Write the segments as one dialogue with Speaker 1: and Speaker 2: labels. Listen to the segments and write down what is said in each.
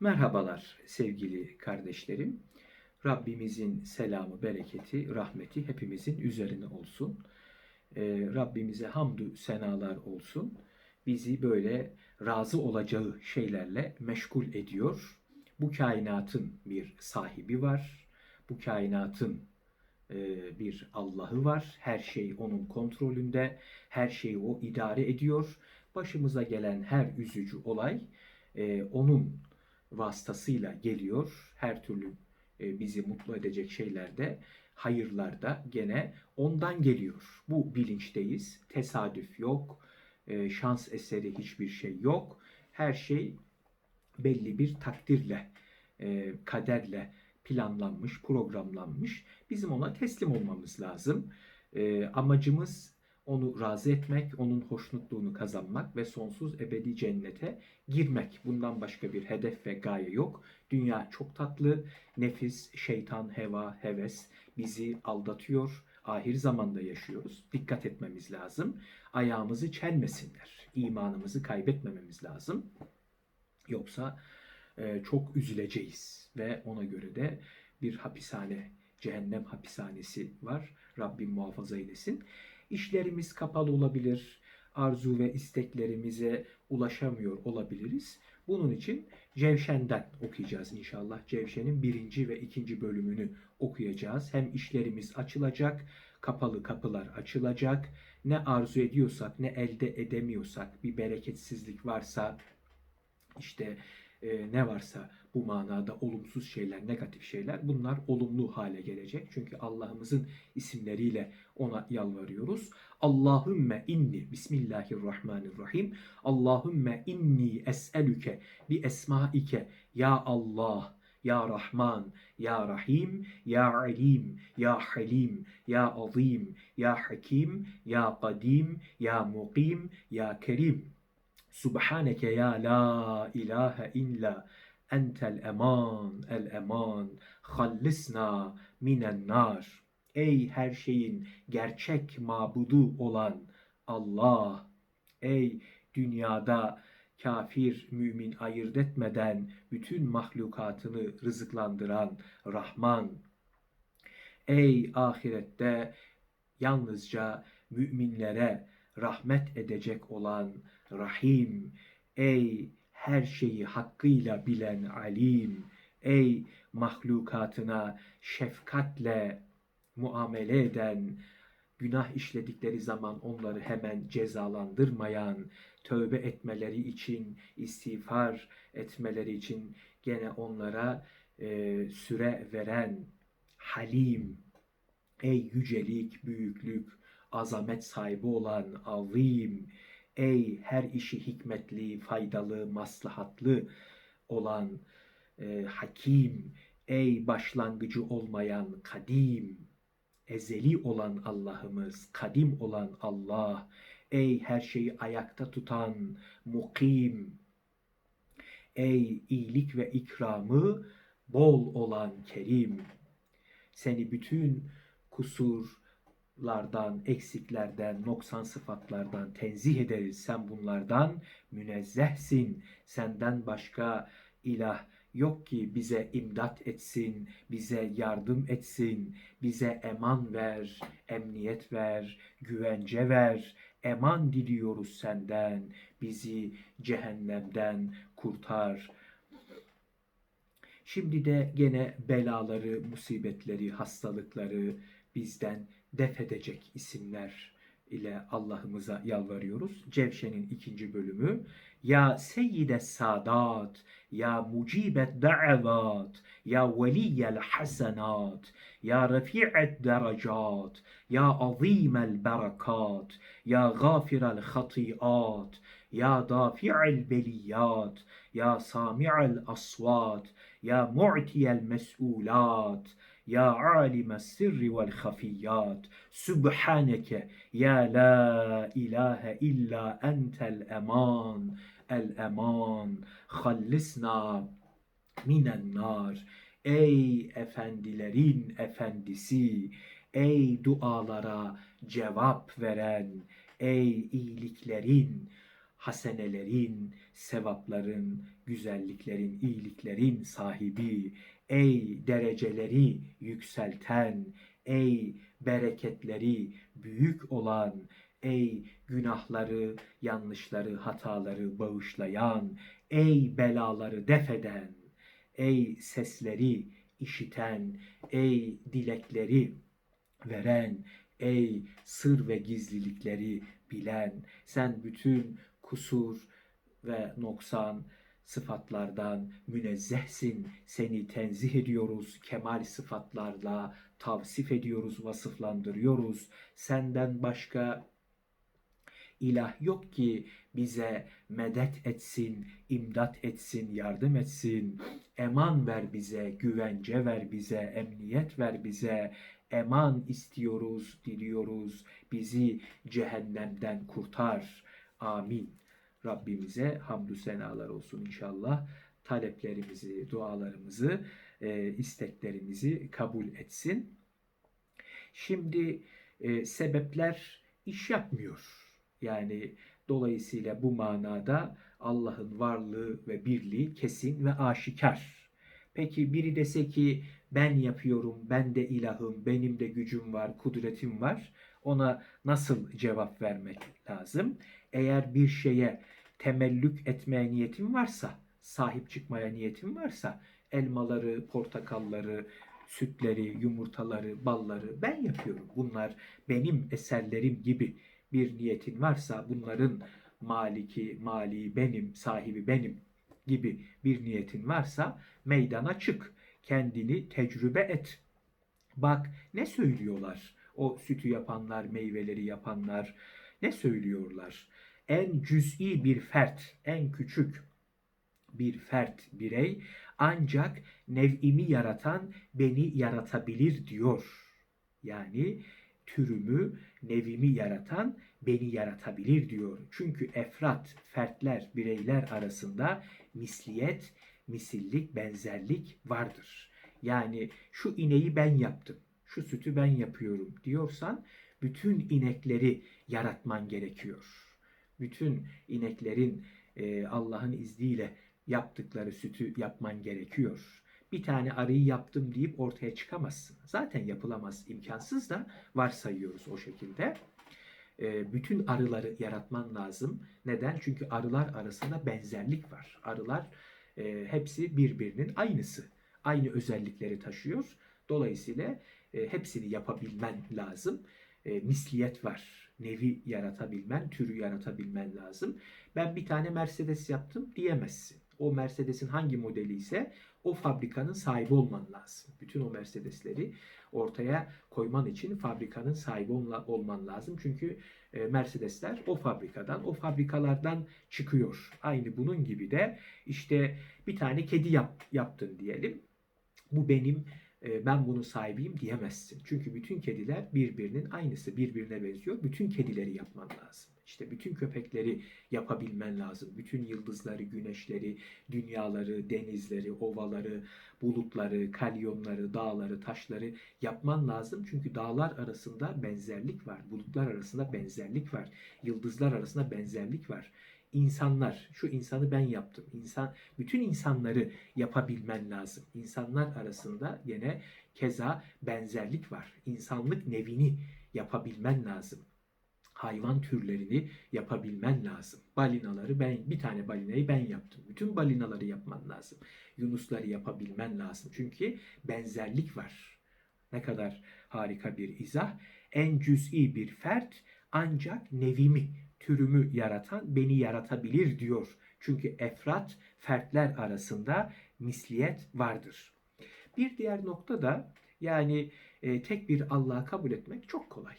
Speaker 1: Merhabalar sevgili kardeşlerim. Rabbimizin selamı, bereketi, rahmeti hepimizin üzerine olsun. Ee, Rabbimize hamdü senalar olsun. Bizi böyle razı olacağı şeylerle meşgul ediyor. Bu kainatın bir sahibi var. Bu kainatın e, bir Allah'ı var. Her şey onun kontrolünde. Her şeyi o idare ediyor. Başımıza gelen her üzücü olay e, onun vasıtasıyla geliyor. Her türlü e, bizi mutlu edecek şeylerde, hayırlarda gene ondan geliyor. Bu bilinçteyiz. Tesadüf yok. e, Şans eseri hiçbir şey yok. Her şey belli bir takdirle, e, kaderle planlanmış, programlanmış. Bizim ona teslim olmamız lazım. Amacımız onu razı etmek, onun hoşnutluğunu kazanmak ve sonsuz ebedi cennete girmek. Bundan başka bir hedef ve gaye yok. Dünya çok tatlı, nefis, şeytan, heva, heves bizi aldatıyor. Ahir zamanda yaşıyoruz. Dikkat etmemiz lazım. Ayağımızı çelmesinler. İmanımızı kaybetmememiz lazım. Yoksa e, çok üzüleceğiz ve ona göre de bir hapishane, cehennem hapishanesi var. Rabbim muhafaza eylesin. İşlerimiz kapalı olabilir, arzu ve isteklerimize ulaşamıyor olabiliriz. Bunun için Cevşen'den okuyacağız inşallah. Cevşen'in birinci ve ikinci bölümünü okuyacağız. Hem işlerimiz açılacak, kapalı kapılar açılacak. Ne arzu ediyorsak, ne elde edemiyorsak, bir bereketsizlik varsa, işte e, ne varsa bu manada olumsuz şeyler, negatif şeyler bunlar olumlu hale gelecek. Çünkü Allah'ımızın isimleriyle ona yalvarıyoruz. Allahümme inni Bismillahirrahmanirrahim. Allahümme inni es'elüke bi esmaike ya Allah ya Rahman, Ya Rahim, Ya Alim, Ya Halim, Ya Azim, Ya Hakim, Ya Kadim, Ya Mukim, Ya Kerim. Subhaneke ya la ilahe illa entel eman el eman hallisna minen nar. Ey her şeyin gerçek mabudu olan Allah. Ey dünyada kafir, mümin ayırt etmeden bütün mahlukatını rızıklandıran Rahman. Ey ahirette yalnızca müminlere rahmet edecek olan Rahim. Ey her şeyi hakkıyla bilen alim. Ey mahlukatına şefkatle muamele eden, günah işledikleri zaman onları hemen cezalandırmayan, tövbe etmeleri için, istiğfar etmeleri için gene onlara e, süre veren halim, ey yücelik, büyüklük, azamet sahibi olan azim, ey her işi hikmetli, faydalı, maslahatlı olan e, hakim, ey başlangıcı olmayan kadim, ezeli olan Allah'ımız, kadim olan Allah, ey her şeyi ayakta tutan mukim, ey iyilik ve ikramı bol olan kerim, seni bütün kusurlardan, eksiklerden, noksan sıfatlardan tenzih ederiz. Sen bunlardan münezzehsin. Senden başka ilah yok ki bize imdat etsin, bize yardım etsin, bize eman ver, emniyet ver, güvence ver. Eman diliyoruz senden, bizi cehennemden kurtar. Şimdi de gene belaları, musibetleri, hastalıkları bizden def edecek isimler ile Allah'ımıza yalvarıyoruz. Cevşen'in ikinci bölümü Ya Seyyide Sadat, Ya Mucibet Da'avat, Ya Veliyel Hasenat, Ya Refi'et Derecat, Ya Azimel Berakat, Ya Gafirel Hatiat, Ya Dafi'el Beliyat, Ya Sami'el Aswat, Ya Mu'tiyel Mes'ulat, ya alime sirri vel hafiyat. Sübhaneke ya la ilahe illa entel eman. El eman. Hallisna minen nar. Ey efendilerin efendisi. Ey dualara cevap veren. Ey iyiliklerin hasenelerin, sevapların, güzelliklerin, iyiliklerin sahibi, ey dereceleri yükselten, ey bereketleri büyük olan, ey günahları, yanlışları, hataları bağışlayan, ey belaları defeden, ey sesleri işiten, ey dilekleri veren, ey sır ve gizlilikleri bilen, sen bütün kusur ve noksan sıfatlardan münezzehsin. Seni tenzih ediyoruz. Kemal sıfatlarla tavsif ediyoruz, vasıflandırıyoruz. Senden başka ilah yok ki bize medet etsin, imdat etsin, yardım etsin. Eman ver bize, güvence ver bize, emniyet ver bize. Eman istiyoruz, diliyoruz. Bizi cehennemden kurtar. Amin. Rabbimize hamdü senalar olsun inşallah. Taleplerimizi, dualarımızı, e, isteklerimizi kabul etsin. Şimdi e, sebepler iş yapmıyor. Yani dolayısıyla bu manada Allah'ın varlığı ve birliği kesin ve aşikar. Peki biri dese ki ben yapıyorum, ben de ilahım, benim de gücüm var, kudretim var. Ona nasıl cevap vermek lazım? Eğer bir şeye temellük etmeye niyetin varsa, sahip çıkmaya niyetin varsa elmaları, portakalları, sütleri, yumurtaları, balları ben yapıyorum. Bunlar benim eserlerim gibi bir niyetin varsa bunların maliki, mali benim, sahibi benim gibi bir niyetin varsa meydana çık. Kendini tecrübe et. Bak ne söylüyorlar o sütü yapanlar, meyveleri yapanlar ne söylüyorlar? En cüz'i bir fert, en küçük bir fert, birey ancak nev'imi yaratan beni yaratabilir diyor. Yani türümü, nevimi yaratan beni yaratabilir diyor. Çünkü efrat, fertler, bireyler arasında misliyet, misillik, benzerlik vardır. Yani şu ineği ben yaptım, şu sütü ben yapıyorum diyorsan bütün inekleri yaratman gerekiyor. Bütün ineklerin e, Allah'ın izniyle yaptıkları sütü yapman gerekiyor. Bir tane arıyı yaptım deyip ortaya çıkamazsın. Zaten yapılamaz, imkansız da varsayıyoruz o şekilde. E, bütün arıları yaratman lazım. Neden? Çünkü arılar arasında benzerlik var. Arılar e, hepsi birbirinin aynısı. Aynı özellikleri taşıyor. Dolayısıyla e, hepsini yapabilmen lazım. E, misliyet var. Nevi yaratabilmen, türü yaratabilmen lazım. Ben bir tane Mercedes yaptım diyemezsin. O Mercedes'in hangi modeli ise o fabrikanın sahibi olman lazım. Bütün o Mercedesleri ortaya koyman için fabrikanın sahibi olman lazım. Çünkü e, Mercedesler o fabrikadan, o fabrikalardan çıkıyor. Aynı bunun gibi de işte bir tane kedi yap, yaptın diyelim. Bu benim ben bunun sahibiyim diyemezsin. Çünkü bütün kediler birbirinin aynısı, birbirine benziyor. Bütün kedileri yapman lazım. İşte bütün köpekleri yapabilmen lazım. Bütün yıldızları, güneşleri, dünyaları, denizleri, ovaları, bulutları, kalyonları, dağları, taşları yapman lazım. Çünkü dağlar arasında benzerlik var. Bulutlar arasında benzerlik var. Yıldızlar arasında benzerlik var insanlar, şu insanı ben yaptım. İnsan, bütün insanları yapabilmen lazım. İnsanlar arasında yine keza benzerlik var. İnsanlık nevini yapabilmen lazım. Hayvan türlerini yapabilmen lazım. Balinaları ben bir tane balinayı ben yaptım. Bütün balinaları yapman lazım. Yunusları yapabilmen lazım. Çünkü benzerlik var. Ne kadar harika bir izah. En cüz'i bir fert ancak nevimi türümü yaratan beni yaratabilir diyor. Çünkü efrat fertler arasında misliyet vardır. Bir diğer nokta da yani e, tek bir Allah'ı kabul etmek çok kolay.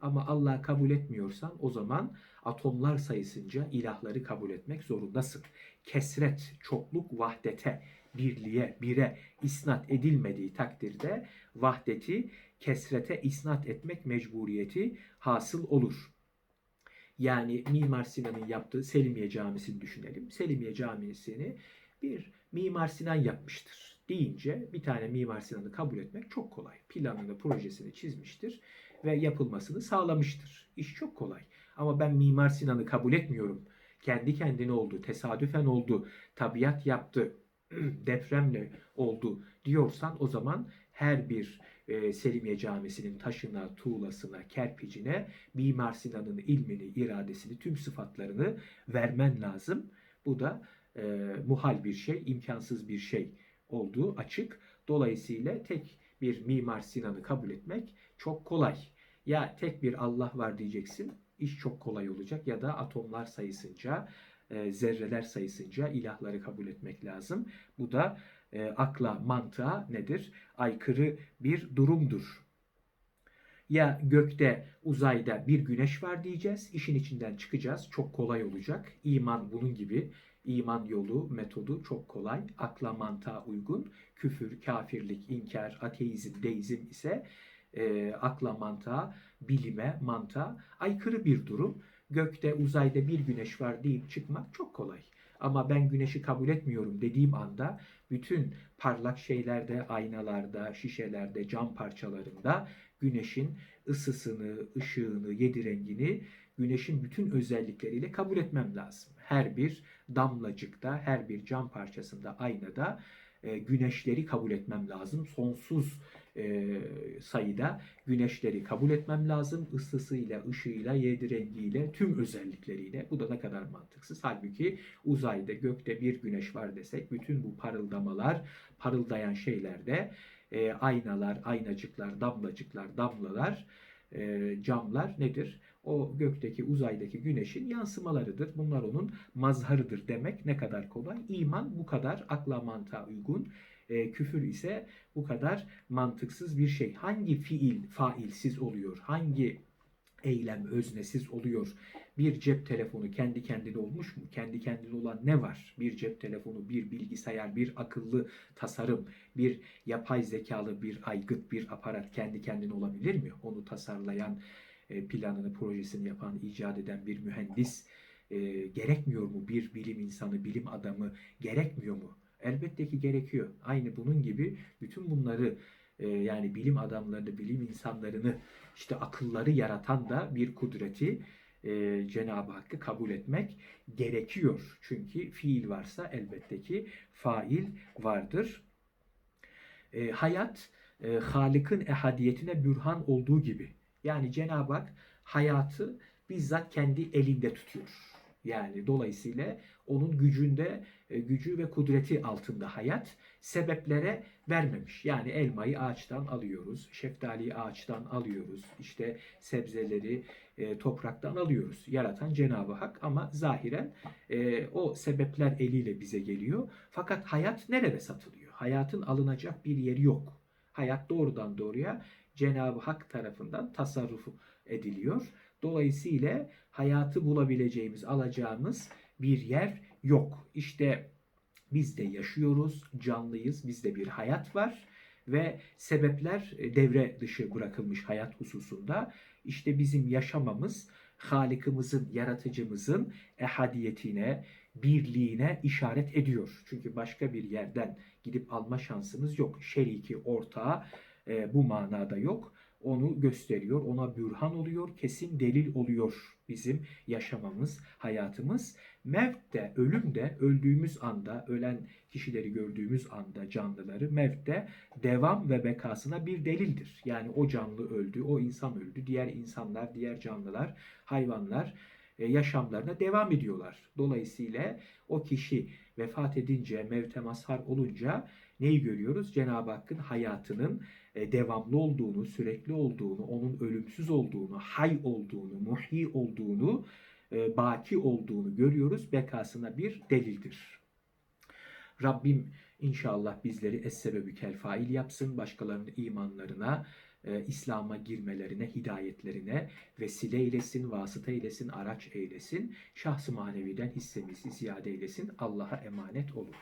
Speaker 1: Ama Allah'ı kabul etmiyorsan o zaman atomlar sayısınca ilahları kabul etmek zorundasın. Kesret, çokluk vahdete, birliğe, bire isnat edilmediği takdirde vahdeti kesrete isnat etmek mecburiyeti hasıl olur. Yani Mimar Sinan'ın yaptığı Selimiye Camisi'ni düşünelim. Selimiye Camisi'ni bir Mimar Sinan yapmıştır deyince bir tane Mimar Sinan'ı kabul etmek çok kolay. Planını, projesini çizmiştir ve yapılmasını sağlamıştır. İş çok kolay. Ama ben Mimar Sinan'ı kabul etmiyorum. kendi kendine oldu, tesadüfen oldu, tabiat yaptı, depremle oldu diyorsan o zaman her bir e, Selimiye Camisi'nin taşına, tuğlasına, kerpicine Mimar Sinan'ın ilmini, iradesini, tüm sıfatlarını vermen lazım. Bu da e, muhal bir şey, imkansız bir şey olduğu açık. Dolayısıyla tek bir Mimar Sinan'ı kabul etmek çok kolay. Ya tek bir Allah var diyeceksin, iş çok kolay olacak ya da atomlar sayısınca, e, zerreler sayısınca ilahları kabul etmek lazım. Bu da e, akla, mantığa nedir? Aykırı bir durumdur. Ya gökte, uzayda bir güneş var diyeceğiz, işin içinden çıkacağız, çok kolay olacak. İman bunun gibi. İman yolu, metodu çok kolay, akla mantığa uygun. Küfür, kafirlik, inkar, ateizm, deizm ise e, akla mantığa, bilime, mantığa aykırı bir durum. Gökte, uzayda bir güneş var deyip çıkmak çok kolay. Ama ben güneşi kabul etmiyorum dediğim anda bütün parlak şeylerde, aynalarda, şişelerde, cam parçalarında güneşin ısısını, ışığını, yedi rengini güneşin bütün özellikleriyle kabul etmem lazım. Her bir damlacıkta, her bir cam parçasında, aynada e, güneşleri kabul etmem lazım. Sonsuz e, sayıda güneşleri kabul etmem lazım. Isısıyla, ışığıyla, yedi rengiyle, tüm özellikleriyle. Bu da ne kadar mantıksız. Halbuki uzayda, gökte bir güneş var desek bütün bu parıldamalar, parıldayan şeylerde e, aynalar, aynacıklar, damlacıklar, damlalar, e, camlar nedir? O gökteki, uzaydaki güneşin yansımalarıdır. Bunlar onun mazharıdır demek ne kadar kolay. İman bu kadar akla mantığa uygun. E, küfür ise bu kadar mantıksız bir şey. Hangi fiil failsiz oluyor? Hangi eylem öznesiz oluyor? Bir cep telefonu kendi kendine olmuş mu? Kendi kendine olan ne var? Bir cep telefonu, bir bilgisayar, bir akıllı tasarım, bir yapay zekalı bir aygıt, bir aparat kendi kendine olabilir mi? Onu tasarlayan, e, planını, projesini yapan, icat eden bir mühendis e, gerekmiyor mu? Bir bilim insanı, bilim adamı gerekmiyor mu? Elbette ki gerekiyor. Aynı bunun gibi bütün bunları e, yani bilim adamlarını, bilim insanlarını, işte akılları yaratan da bir kudreti e, Cenab-ı Hakk'ı kabul etmek gerekiyor. Çünkü fiil varsa elbette ki fail vardır. E, hayat e, Halık'ın ehadiyetine bürhan olduğu gibi. Yani Cenab-ı Hak hayatı bizzat kendi elinde tutuyor. Yani dolayısıyla onun gücünde, e, gücü ve kudreti altında hayat sebeplere vermemiş. Yani elmayı ağaçtan alıyoruz, şeftaliyi ağaçtan alıyoruz, işte sebzeleri e, topraktan alıyoruz. Yaratan Cenab-ı Hak ama zahiren e, o sebepler eliyle bize geliyor. Fakat hayat nerede satılıyor? Hayatın alınacak bir yeri yok. Hayat doğrudan doğruya Cenab-ı Hak tarafından tasarruf ediliyor. Dolayısıyla hayatı bulabileceğimiz, alacağımız bir yer yok. İşte biz de yaşıyoruz, canlıyız, bizde bir hayat var ve sebepler devre dışı bırakılmış hayat hususunda. İşte bizim yaşamamız Halikimizin, yaratıcımızın ehadiyetine, birliğine işaret ediyor. Çünkü başka bir yerden gidip alma şansımız yok. Şeriki, ortağı e, bu manada yok. Onu gösteriyor, ona bürhan oluyor, kesin delil oluyor bizim yaşamamız, hayatımız. Mevt de, ölüm de öldüğümüz anda, ölen kişileri gördüğümüz anda canlıları mevt de devam ve bekasına bir delildir. Yani o canlı öldü, o insan öldü, diğer insanlar, diğer canlılar, hayvanlar e, yaşamlarına devam ediyorlar. Dolayısıyla o kişi vefat edince, mevte mazhar olunca neyi görüyoruz? Cenab-ı Hakk'ın hayatının e, devamlı olduğunu, sürekli olduğunu, onun ölümsüz olduğunu, hay olduğunu, muhi olduğunu, e, baki olduğunu görüyoruz. Bekasına bir delildir. Rabbim inşallah bizleri es-sebebü kel fail yapsın. Başkalarının imanlarına, e, İslam'a girmelerine, hidayetlerine vesile eylesin, vasıta eylesin, araç eylesin. Şahsı maneviden hissemizi ziyade eylesin. Allah'a emanet olun.